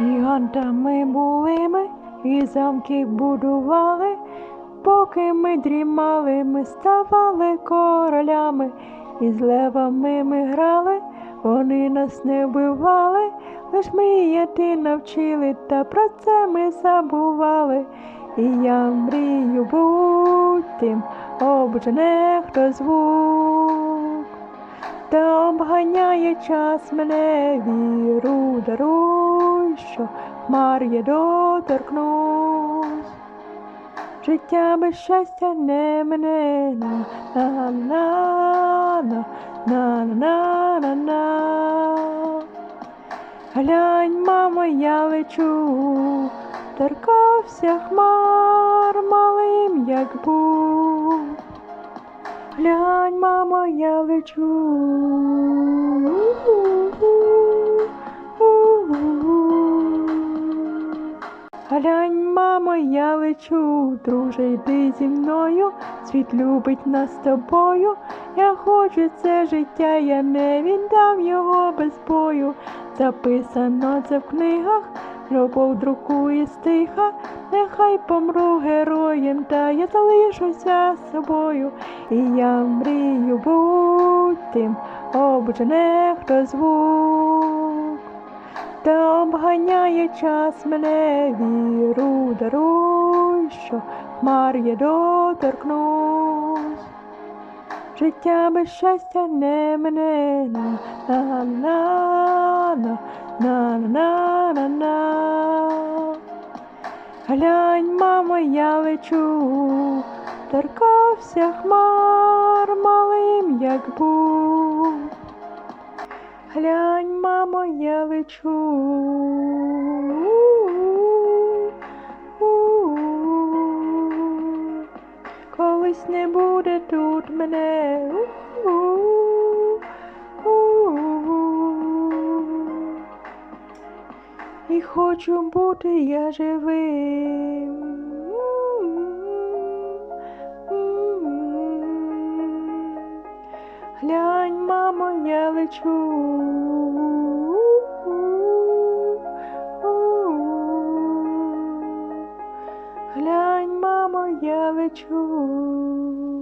Гігантами були ми і замки будували, поки ми дрімали, ми ставали королями, і з левами ми грали, вони нас не вбивали, лиш мріяти навчили, та про це ми забували. І я мрію будь тим, обжене хто звук. Та обганяє час мене віру даруй, що мар'є доторкнусь. Життя без щастя не мене на на на на на на на Глянь, мамо, я лечу, торкався хмар малим, як був. Глянь, мамо, я лечу. Глянь, мамо, я лечу, друже, йди зі мною, світ любить нас з тобою. Я хочу це життя, я не віддам його без бою. Записано це в книгах, любов друкує стиха, нехай помру героєм, та я залишуся собою. І я мрію будь тим, обжене хто звук. Та обганяє час мене віру, даруй, що хмар я доторкнусь. Життя без щастя не мене на на на на на на на Глянь, мамо, я лечу, торкався хмар малим, як був. Глянь, мамо, я лечу. Колись не буде тут мене. І хочу бути я живим. Глянь, мамо, я лечу. Глянь, мамо, я лечу.